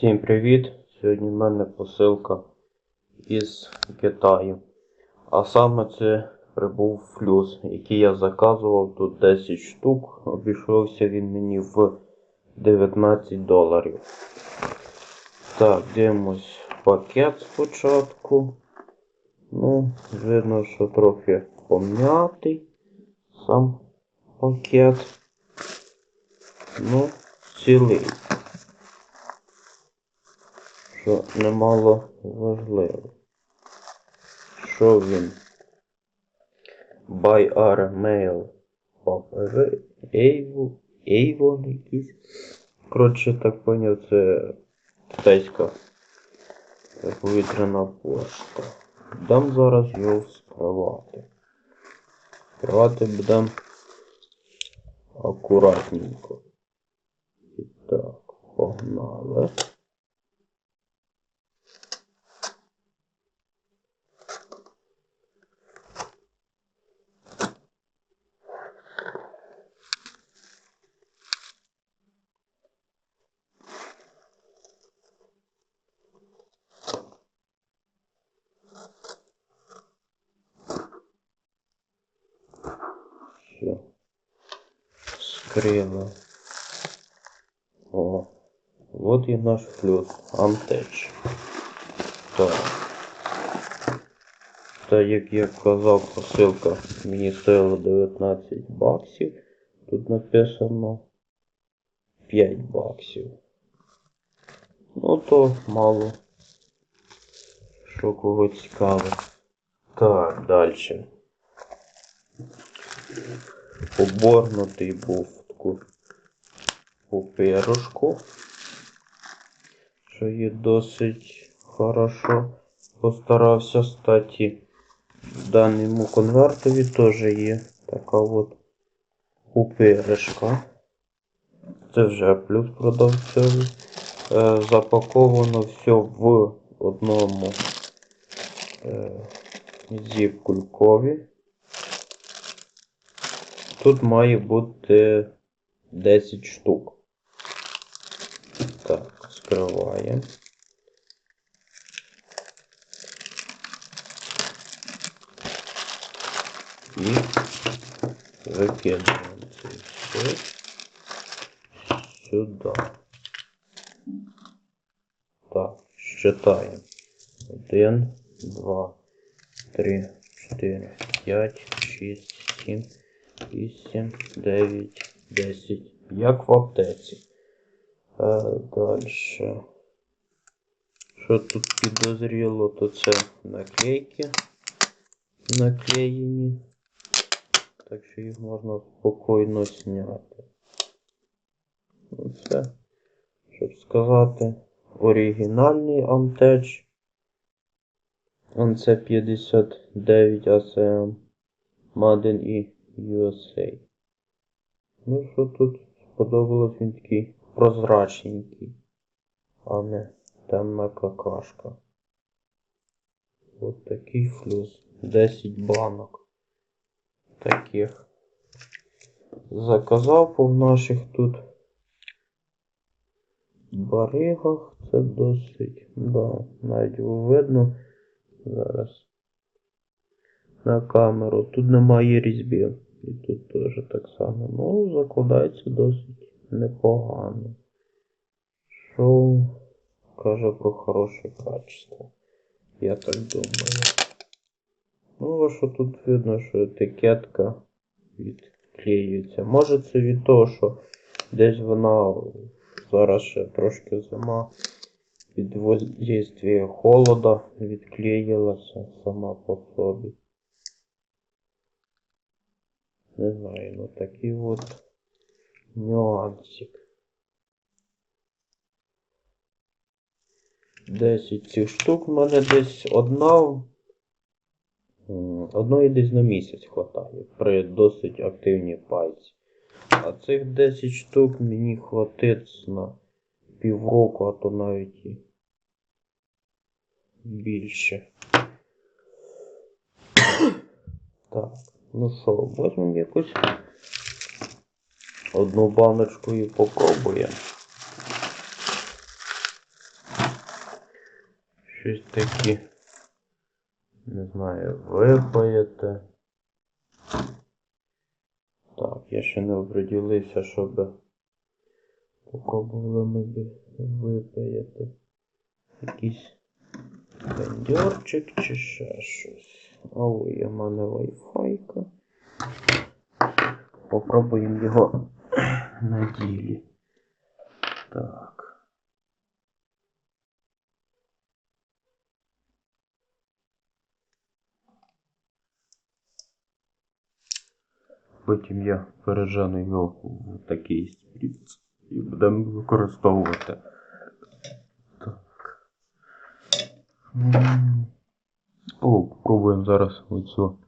Всім привіт! Сьогодні в мене посилка із Китаю. А саме це прибув флюс, який я заказував тут 10 штук. Обійшовся він мені в 19 доларів. Так, дивимось пакет спочатку. Ну, видно, що трохи пом'ятий сам пакет. Ну, цілий що немало важливо. Що він? By our mail of Avon, якийсь. Коротше, так поняв, це китайська повітряна пошта. Дам зараз його вскривати. Вскривати будемо акуратненько. І так, погнали. Все. Скрила. О. Вот і наш флюс. Антеч. Так. Та як я казав, посилка мені стоїла 19 баксів. Тут написано 5 баксів. Ну то мало. Що кого цікавить. Так, далі оборнутий був таку пупирушку, що є досить хорошо. Постарався статі. В даному конвертові теж є така от пупиришка. Це вже плюс продавцевий. Е, запаковано все в одному е, зіп-кулькові. Тут має бути 10 штук. Так, скриваємо. І викидаємо це сюди. Так, считаємо. 1, 2, 3, 4, 5, 6, 7. 8, 9, 10. Як в аптеці. Е, Далі. Що тут підозріло, то це наклейки наклеєні. Так що їх можна спокійно зняти. Ну, Все. Щоб сказати, оригінальний Amtech. NC59 ACM Madden і USA. Ну що тут сподобалось він такий прозрачненький, а не темна какашка. От такий флюс. 10 банок. Таких. Заказав по наших тут баригах. Це досить, да, навіть видно зараз на камеру. Тут немає різьби. І тут теж так само. Ну, закладається досить непогано. Що каже про хороше качество. Я так думаю. Ну, а що тут видно, що етикетка відклеюється. Може це від того, що десь вона зараз ще трошки зима від воздействия холода відклеїлася сама по собі. Не знаю, ну такий от нюансик. 10 цих штук в мене десь одна. Одної десь на місяць хватає при досить активній пайці. А цих 10 штук мені хватить на півроку, а то навіть і більше. Так. Ну що, возьмемо якусь одну баночку і попробуємо. щось такі. Не знаю, випаєте. Так, я ще не оприділився, щоб попробували ми випаяти. Якийсь бендерчик чи ще щось. О, є в мене вайфайка. Попробуємо його на ділі. Так. Потім я пережену його в такий спріц і будемо використовувати. Зараз оцю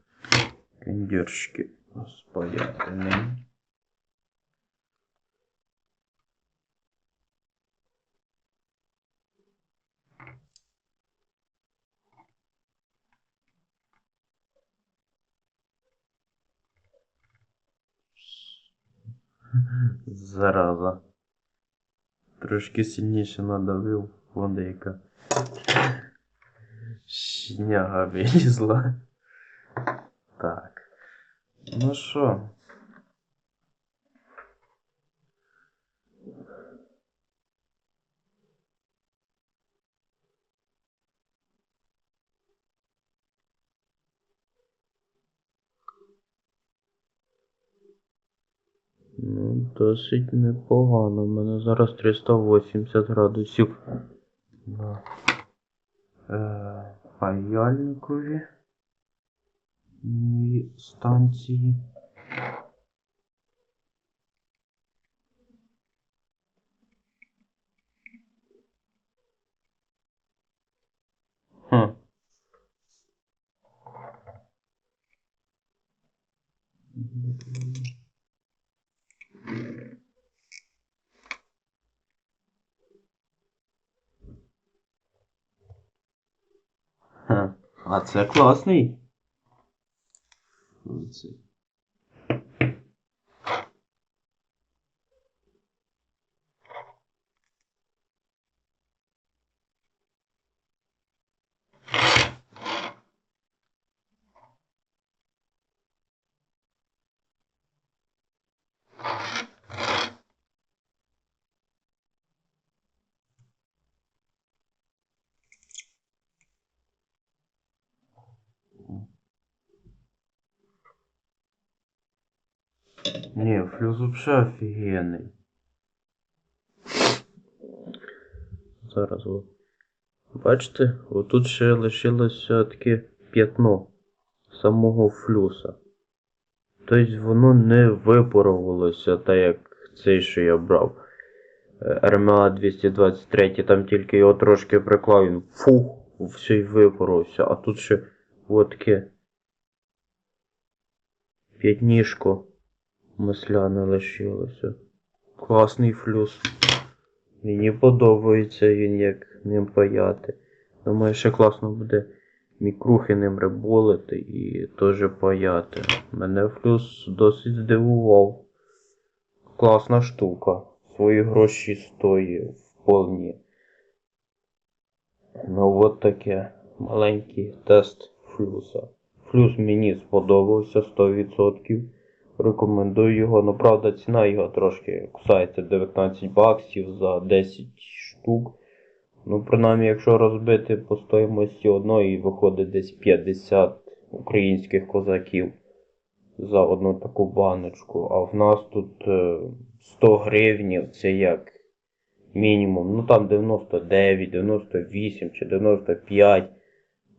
кондіршки спаяти. Зараза. Трошки сильніше надавив, вон деяка шняга вилізла. Так. Ну що? Ну, досить непогано. У мене зараз 380 градусів на е, паяльникові моїй станції. Хм. Ха, А це класний. Оце. Ні, флюс вообще офігенний. Зараз о. Бачите, отут ще лишилося таке п'ятно самого флюса. Тобто воно не випарувалося, так як цей, що я брав. Е, РМА 223, там тільки його трошки приклав, він фух, все й випаровся. А тут ще от п'ятнішко масляне лишилося. Класний флюс. Мені подобається він, як ним паяти. Думаю, ще класно буде мікрухи ним риболити і теж паяти. Мене флюс досить здивував. Класна штука. Свої гроші стоїть вполні. Ну от таке маленький тест флюса. Флюс мені сподобався 100%. Рекомендую його. Ну, правда, ціна його трошки кусається 19 баксів за 10 штук. Ну, принаймні, якщо розбити по стоїмості одної, виходить десь 50 українських козаків за одну таку баночку. А в нас тут е, 100 гривнів, це як мінімум. Ну там 99, 98 чи 95.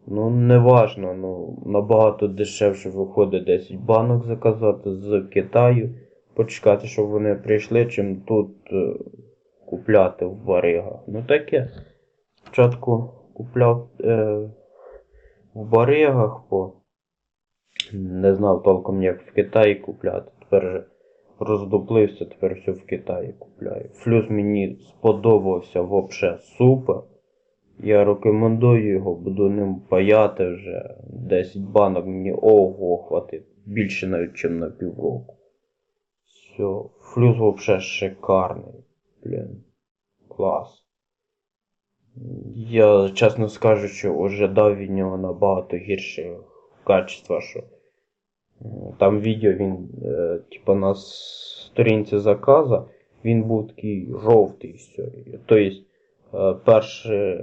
Ну, не важно, ну, набагато дешевше виходить 10 банок заказати з Китаю, почекати, щоб вони прийшли, чим тут е, купляти в баригах. Ну таке. Спочатку купляв е, в баригах, бо не знав толком, як в Китаї купляти. Тепер же роздуплився, тепер все в Китаї купляю. Флюс мені сподобався взагалі супер. Я рекомендую його, буду ним паяти вже 10 банок мені ого хватить. Більше навіть, ніж на півроку. Все, флюс взагалі шикарний. Блін. Клас. Я, чесно скажучи, ожидав від нього набагато гірше качества, що там відео він, е, типа на сторінці заказа, він був такий жовтий все. Тобто, е, перший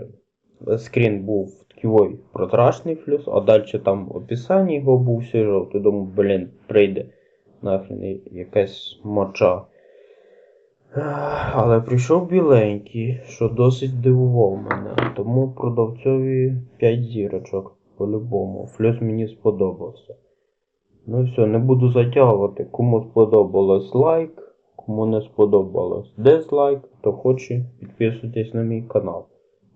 скрін був такий ой, прозрачний флюс, а далі там описання його був все жовтий. Думаю, блін, прийде нахрен якась моча. Але прийшов біленький, що досить здивував мене. Тому продавцові 5 зірочок по-любому. Флюс мені сподобався. Ну все, не буду затягувати. Кому сподобалось лайк, кому не сподобалось дизлайк, то хоче підписуйтесь на мій канал.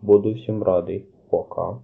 Буду всім радий. Пока.